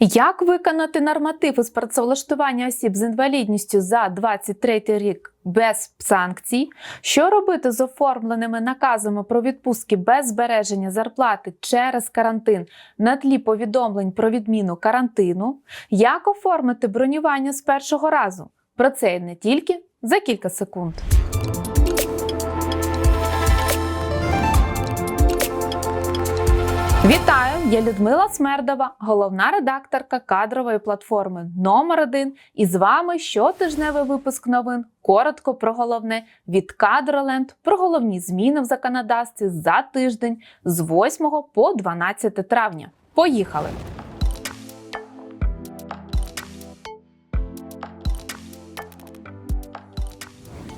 Як виконати норматив із працевлаштування осіб з інвалідністю за 23 рік без санкцій? Що робити з оформленими наказами про відпустки без збереження зарплати через карантин на тлі повідомлень про відміну карантину? Як оформити бронювання з першого разу? Про це і не тільки за кілька секунд. Вітаю! Я Людмила Смердова, головна редакторка кадрової платформи номер 1 І з вами щотижневий випуск новин. Коротко про головне від Кадроленд про головні зміни в законодавстві за тиждень з 8 по 12 травня. Поїхали!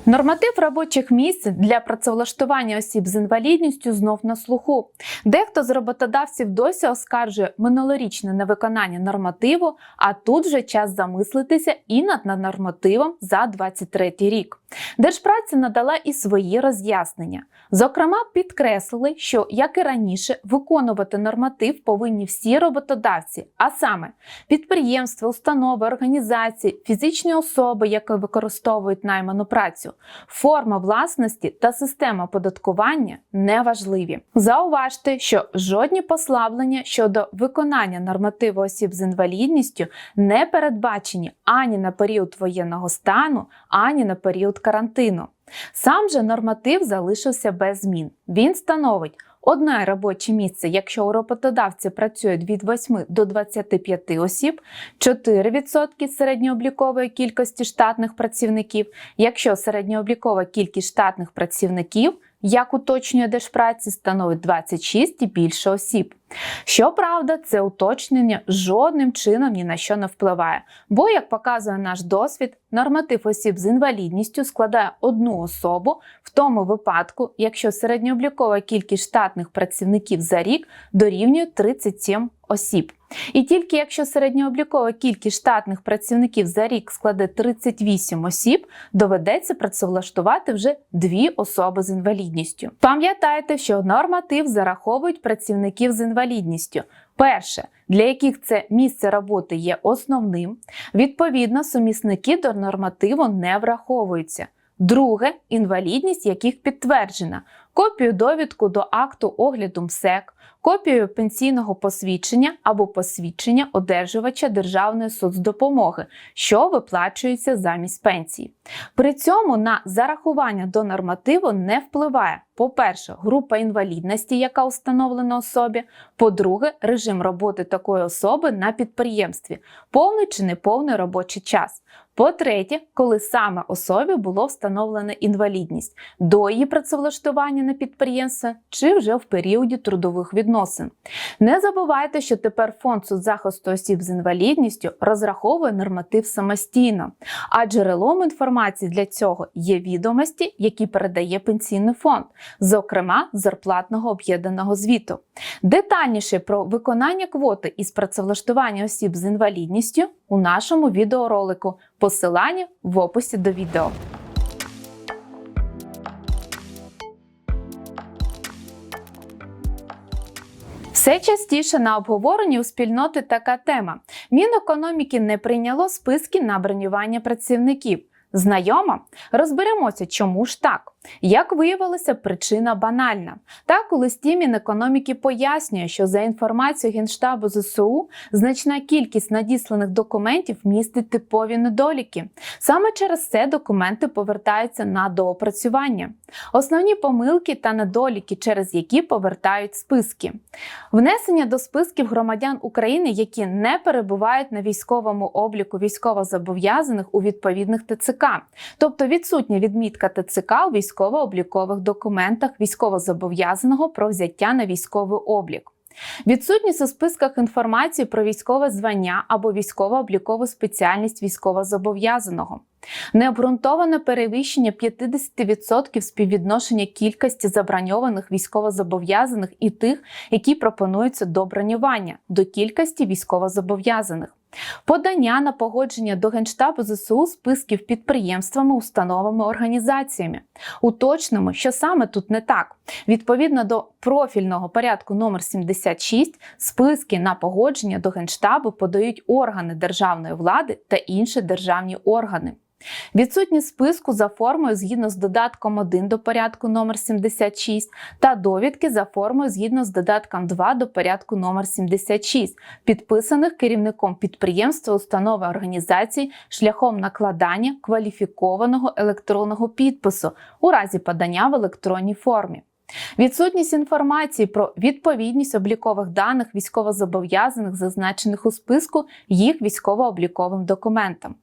Норматив робочих місць для працевлаштування осіб з інвалідністю знов на слуху. Дехто з роботодавців досі оскаржує минулорічне невиконання нормативу, а тут вже час замислитися і над нормативом за 23 рік. Держпраця надала і свої роз'яснення. Зокрема, підкреслили, що, як і раніше, виконувати норматив повинні всі роботодавці, а саме підприємства, установи, організації, фізичні особи, які використовують найману працю, форма власності та система оподаткування неважливі. Зауважте, що жодні послаблення щодо виконання нормативу осіб з інвалідністю не передбачені ані на період воєнного стану, ані на період карантину. Сам же норматив залишився без змін. Він становить одне робоче місце, якщо у роботодавця працюють від 8 до 25 осіб, 4% середньооблікової кількості штатних працівників, якщо середньооблікова кількість штатних працівників як уточнює Держпраці, становить 26 і більше осіб. Щоправда, це уточнення жодним чином ні на що не впливає, бо, як показує наш досвід, норматив осіб з інвалідністю складає одну особу в тому випадку, якщо середньооблікова кількість штатних працівників за рік дорівнює 37 осіб. І тільки якщо середньооблікова кількість штатних працівників за рік складе 38 осіб, доведеться працевлаштувати вже дві особи з інвалідністю. Пам'ятайте, що норматив зараховують працівників з інвалідністю. Перше, для яких це місце роботи є основним, відповідно, сумісники до нормативу не враховуються. Друге інвалідність яких підтверджена, копію довідку до акту огляду МСЕК, копію пенсійного посвідчення або посвідчення одержувача державної соцдопомоги, що виплачується замість пенсії. При цьому на зарахування до нормативу не впливає. По-перше, група інвалідності, яка установлена особі. По-друге, режим роботи такої особи на підприємстві, повний чи неповний робочий час. По-третє, коли саме особі було встановлено інвалідність до її працевлаштування на підприємство чи вже в періоді трудових відносин. Не забувайте, що тепер фонд соцзахисту осіб з інвалідністю розраховує норматив самостійно, а джерелом інформації для цього є відомості, які передає пенсійний фонд, зокрема зарплатного об'єднаного звіту. Детальніше про виконання квоти із працевлаштування осіб з інвалідністю у нашому відеоролику. Посилання в описі до відео. Все частіше на обговоренні у спільноти така тема. Мінекономіки не прийняло списки на бронювання працівників. Знайома? Розберемося, чому ж так. Як виявилося, причина банальна. Так, у листі Мінекономіки пояснює, що за інформацією Генштабу ЗСУ значна кількість надісланих документів містить типові недоліки. Саме через це документи повертаються на доопрацювання. Основні помилки та недоліки, через які повертають списки. Внесення до списків громадян України, які не перебувають на військовому обліку військовозобов'язаних у відповідних ТЦК, тобто відсутня відмітка ТЦК у військовому військово-облікових документах військовозобов'язаного про взяття на військовий облік. Відсутність у списках інформації про військове звання або військово-облікову спеціальність військовозобов'язаного, необґрунтоване перевищення 50% співвідношення кількості заброньованих військовозобов'язаних і тих, які пропонуються до бронювання, до кількості військовозобов'язаних. Подання на погодження до Генштабу ЗСУ списків підприємствами, установами, організаціями. Уточнимо, що саме тут не так. Відповідно до профільного порядку номер 76, списки на погодження до Генштабу подають органи державної влади та інші державні органи. Відсутність списку за формою згідно з додатком 1 до порядку номер 76 та довідки за формою згідно з додатком 2 до порядку номер 76, підписаних керівником підприємства, установи організації шляхом накладання кваліфікованого електронного підпису у разі подання в електронній формі. Відсутність інформації про відповідність облікових даних військовозобов'язаних, зазначених у списку їх військово-обліковим документам.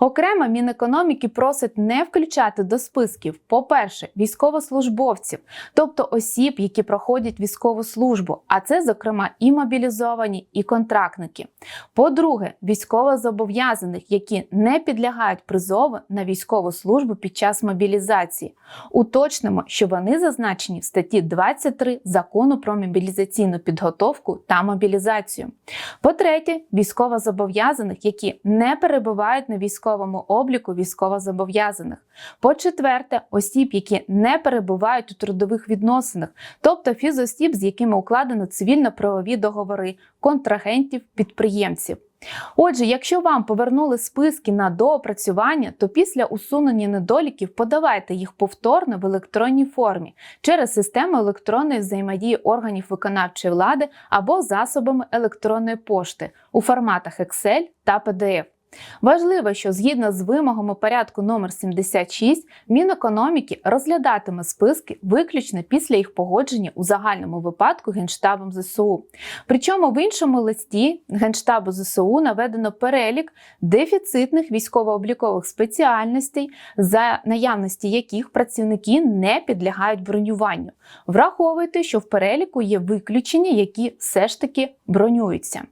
Окремо Мінекономіки просить не включати до списків, по-перше, військовослужбовців, тобто осіб, які проходять військову службу, а це, зокрема, і мобілізовані, і контрактники. По-друге, військовозобов'язаних, які не підлягають призову на військову службу під час мобілізації. Уточнимо, що вони зазначені в статті 23 закону про мобілізаційну підготовку та мобілізацію. По-третє, військовозобов'язаних, які не перебувають на військовому обліку військовозобов'язаних. По-четверте, осіб, які не перебувають у трудових відносинах, тобто фізосіб, з якими укладено цивільно-правові договори, контрагентів, підприємців. Отже, якщо вам повернули списки на доопрацювання, то після усунення недоліків подавайте їх повторно в електронній формі через систему електронної взаємодії органів виконавчої влади або засобами електронної пошти у форматах Excel та PDF. Важливо, що згідно з вимогами порядку номер 76 Мінекономіки розглядатиме списки виключно після їх погодження у загальному випадку Генштабом ЗСУ. Причому в іншому листі Генштабу ЗСУ наведено перелік дефіцитних військово-облікових спеціальностей, за наявності яких працівники не підлягають бронюванню. Враховуйте, що в переліку є виключення, які все ж таки бронюються.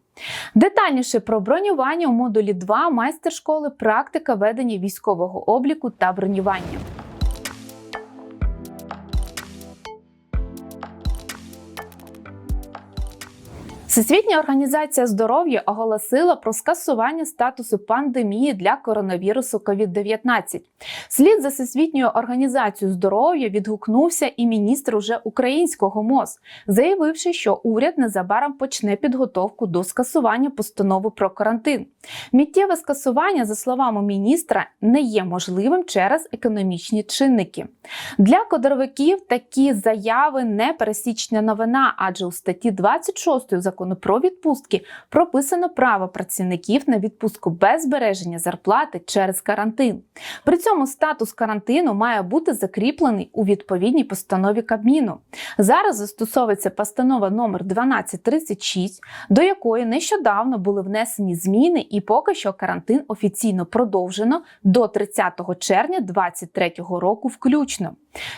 Детальніше про бронювання у модулі 2 майстер-школи практика ведення військового обліку та бронювання. Всесвітня організація здоров'я оголосила про скасування статусу пандемії для коронавірусу COVID-19. Слід за Всесвітньою організацією здоров'я відгукнувся і міністр уже українського МОЗ, заявивши, що уряд незабаром почне підготовку до скасування постанови про карантин. Міттєве скасування, за словами міністра, не є можливим через економічні чинники. Для кадровиків такі заяви не пересічна новина, адже у статті 26 закону про відпустки прописано право працівників на відпустку без збереження зарплати через карантин. При цьому статус карантину має бути закріплений у відповідній постанові Кабміну. Зараз застосовується постанова номер 1236, до якої нещодавно були внесені зміни, і поки що карантин офіційно продовжено до 30 червня 2023 року включно.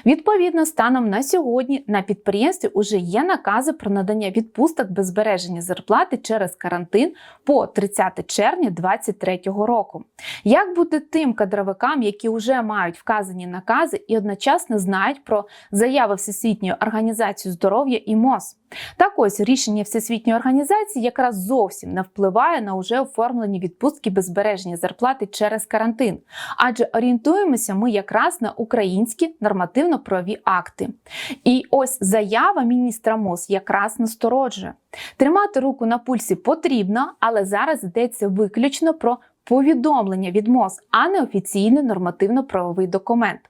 Відповідно, станом на сьогодні на підприємстві вже є накази про надання відпусток без збереження зарплати через карантин по 30 червня 2023 року. Як бути тим кадровикам, які вже мають вказані накази і одночасно знають про заяви Всесвітньої організації здоров'я і МОЗ? Так ось рішення Всесвітньої організації якраз зовсім не впливає на уже оформлені відпустки без збереження зарплати через карантин, адже орієнтуємося ми якраз на українські нормативно-правові акти. І ось заява міністра МОЗ якраз настороджує. Тримати руку на пульсі потрібно, але зараз йдеться виключно про повідомлення від МОЗ, а не офіційний нормативно-правовий документ.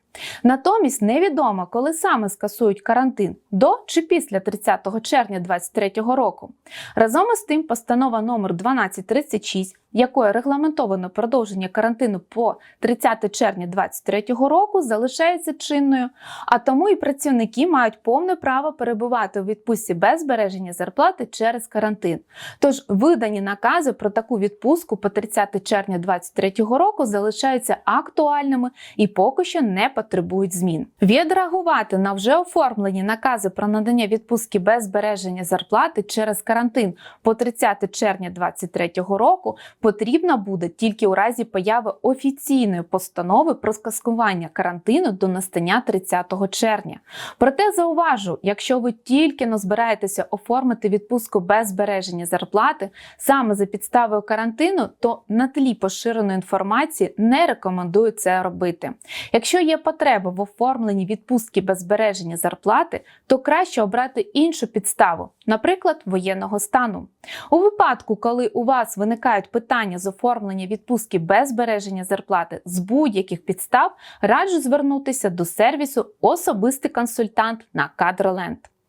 Натомість невідомо, коли саме скасують карантин до чи після 30 червня 2023 року. Разом із тим, постанова номер 1236, якою регламентовано продовження карантину по 30 червня 2023 року, залишається чинною, а тому і працівники мають повне право перебувати у відпустці без збереження зарплати через карантин. Тож видані накази про таку відпустку по 30 червня 2023 року залишаються актуальними і поки що не потребують змін. Відреагувати на вже оформлені накази про надання відпустки без збереження зарплати через карантин по 30 червня 2023 року потрібна буде тільки у разі появи офіційної постанови про скасування карантину до настання 30 червня. Проте зауважу, якщо ви тільки но збираєтеся оформити відпустку без збереження зарплати саме за підставою карантину, то на тлі поширеної інформації не рекомендую це робити. Якщо є потреба в оформленні відпустки без збереження зарплати, то краще обрати іншу підставу, наприклад, воєнного стану. У випадку, коли у вас виникають питання з оформлення відпустки без збереження зарплати з будь-яких підстав, раджу звернутися до сервісу Особистий консультант на Кадроленд.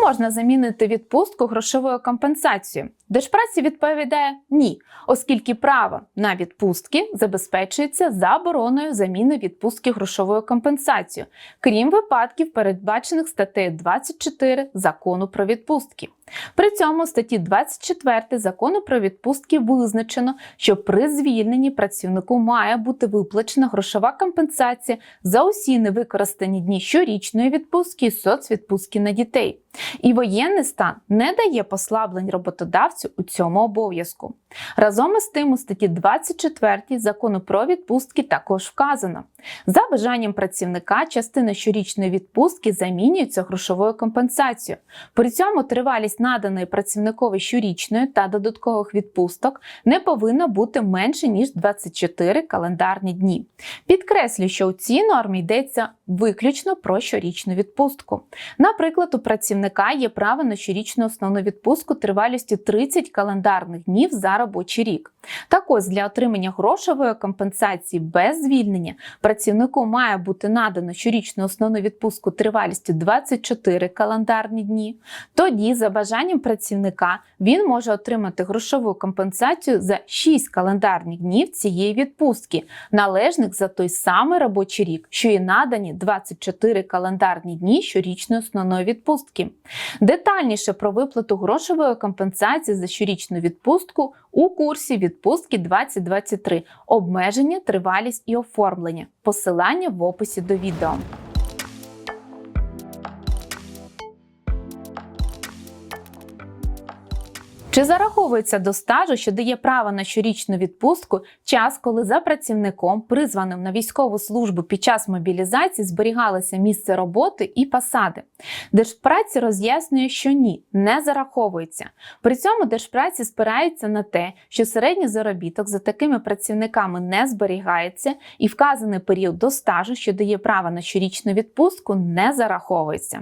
Можна замінити відпустку грошовою компенсацією? Держпраці відповідає ні, оскільки право на відпустки забезпечується забороною заміни відпустки грошовою компенсацією, крім випадків, передбачених статтею 24 закону про відпустки. При цьому статті 24 закону про відпустки визначено, що при звільненні працівнику має бути виплачена грошова компенсація за усі невикористані дні щорічної відпустки і соцвідпустки на дітей. І воєнний стан не дає послаблень роботодавцю у цьому обов'язку. Разом із тим, у статті 24 закону про відпустки також вказано: за бажанням працівника частина щорічної відпустки замінюється грошовою компенсацією. При цьому тривалість наданої працівникові щорічної та додаткових відпусток не повинна бути менше ніж 24 календарні дні. Підкреслю, що у цій нормі йдеться виключно про щорічну відпустку. Наприклад, у працівника є право на щорічну основну відпустку тривалістю 30 календарних днів за робочий рік. Так ось для отримання грошової компенсації без звільнення працівнику має бути надано щорічну основну відпустку тривалістю 24 календарні дні. Тоді, за бажанням працівника, він може отримати грошову компенсацію за 6 календарних днів цієї відпустки, належних за той самий робочий рік, що і надані 24 календарні дні щорічної основної відпустки. Детальніше про виплату грошової компенсації за щорічну відпустку у курсі відпустки 2023 обмеження, тривалість і оформлення. Посилання в описі до відео. Чи зараховується до стажу, що дає право на щорічну відпустку, час, коли за працівником, призваним на військову службу під час мобілізації, зберігалося місце роботи і посади? Держпраці роз'яснює, що ні, не зараховується. При цьому держпраці спирається на те, що середній заробіток за такими працівниками не зберігається, і вказаний період до стажу, що дає право на щорічну відпустку, не зараховується.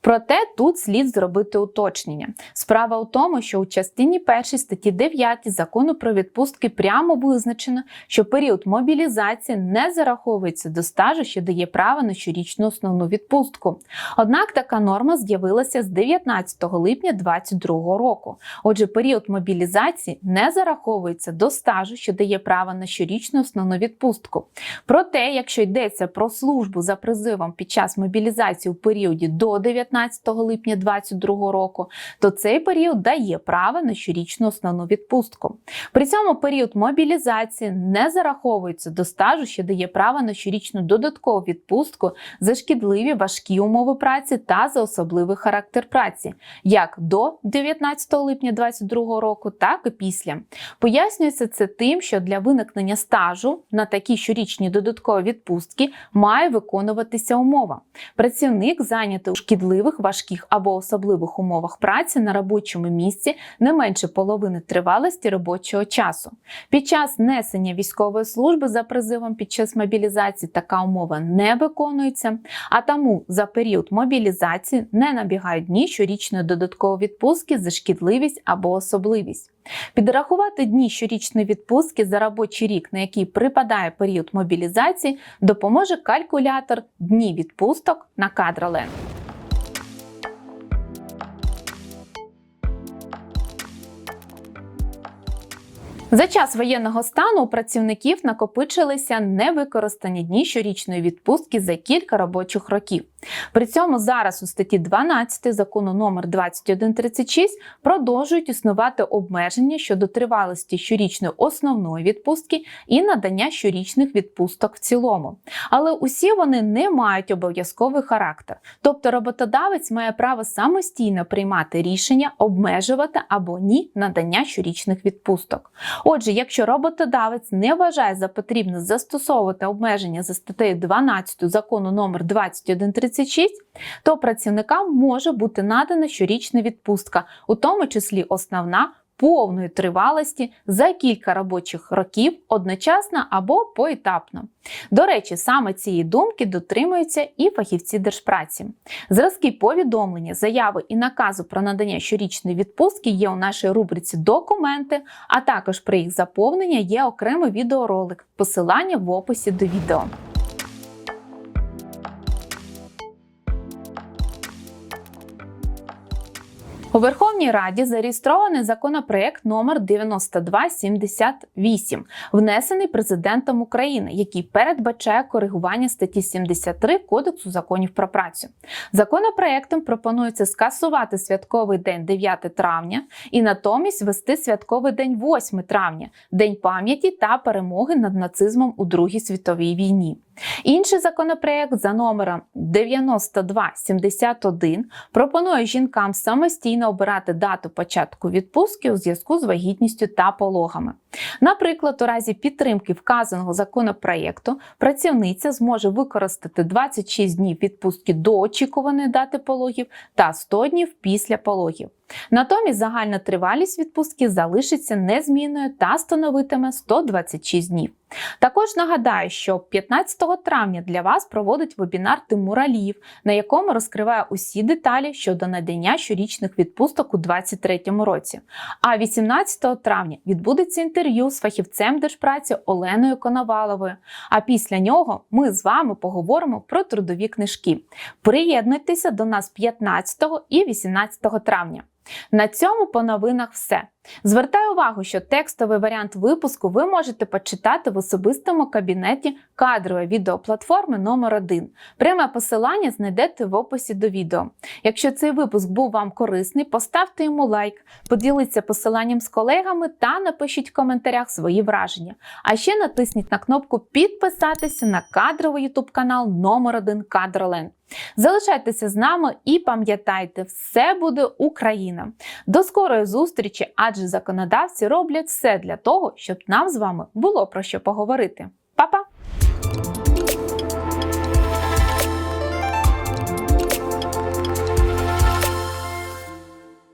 Проте тут слід зробити уточнення. Справа у тому, що у частині 1 статті 9 закону про відпустки прямо визначено, що період мобілізації не зараховується до стажу, що дає право на щорічну основну відпустку. Однак така норма з'явилася з 19 липня 2022 року. Отже, період мобілізації не зараховується до стажу, що дає право на щорічну основну відпустку. Проте, якщо йдеться про службу за призивом під час мобілізації у періоді до 19 липня 2022 року, то цей період дає право на щорічну основну відпустку. При цьому період мобілізації не зараховується до стажу, що дає право на щорічну додаткову відпустку за шкідливі важкі умови праці та за особливий характер праці, як до 19 липня 2022 року, так і після. Пояснюється це тим, що для виникнення стажу на такі щорічні додаткові відпустки має виконуватися умова. Працівник зайнятий у шкідливих, важких або особливих умовах праці на робочому місці не менше половини тривалості робочого часу. Під час несення військової служби за призивом під час мобілізації така умова не виконується, а тому за період мобілізації не набігають дні щорічної додаткової відпустки за шкідливість або особливість. Підрахувати дні щорічної відпустки за робочий рік, на який припадає період мобілізації, допоможе калькулятор дні відпусток на кадроленд. За час воєнного стану у працівників накопичилися невикористані дні щорічної відпустки за кілька робочих років. При цьому зараз у статті 12 закону номер 2136 продовжують існувати обмеження щодо тривалості щорічної основної відпустки і надання щорічних відпусток в цілому. Але усі вони не мають обов'язковий характер, тобто роботодавець має право самостійно приймати рішення обмежувати або ні надання щорічних відпусток. Отже, якщо роботодавець не вважає за потрібне застосовувати обмеження за статтею 12 закону номер 2136, то працівникам може бути надана щорічна відпустка, у тому числі основна повної тривалості за кілька робочих років одночасно або поетапно. До речі, саме цієї думки дотримуються і фахівці держпраці. Зразки повідомлення, заяви і наказу про надання щорічної відпустки є у нашій рубриці Документи, а також при їх заповнення є окремий відеоролик, посилання в описі до відео. У Верховній Раді зареєстрований законопроект номер 9278, внесений президентом України, який передбачає коригування статті 73 Кодексу законів про працю. Законопроектом пропонується скасувати святковий день 9 травня і натомість ввести святковий день 8 травня, день пам'яті та перемоги над нацизмом у Другій світовій війні. Інший законопроект за номером 9271 пропонує жінкам самостійно обирати дату початку відпустки у зв'язку з вагітністю та пологами. Наприклад, у разі підтримки вказаного законопроекту працівниця зможе використати 26 днів відпустки до очікуваної дати пологів та 100 днів після пологів. Натомість загальна тривалість відпустки залишиться незмінною та становитиме 126 днів. Також нагадаю, що 15 травня для вас проводить вебінар Тимур Аліїв, на якому розкриває усі деталі щодо надання щорічних відпусток у 2023 році. А 18 травня відбудеться інтерв'ю з фахівцем держпраці Оленою Коноваловою. А після нього ми з вами поговоримо про трудові книжки. Приєднуйтеся до нас 15 і 18 травня. На цьому по новинах все. Звертаю увагу, що текстовий варіант випуску ви можете почитати в особистому кабінеті кадрової відеоплатформи номер 1 Пряме посилання знайдете в описі до відео. Якщо цей випуск був вам корисний, поставте йому лайк, поділіться посиланням з колегами та напишіть в коментарях свої враження. А ще натисніть на кнопку підписатися на кадровий YouTube канал номер 1 Кадроленд. Залишайтеся з нами і пам'ятайте, все буде Україна. До скорої зустрічі, адже законодавці роблять все для того, щоб нам з вами було про що поговорити.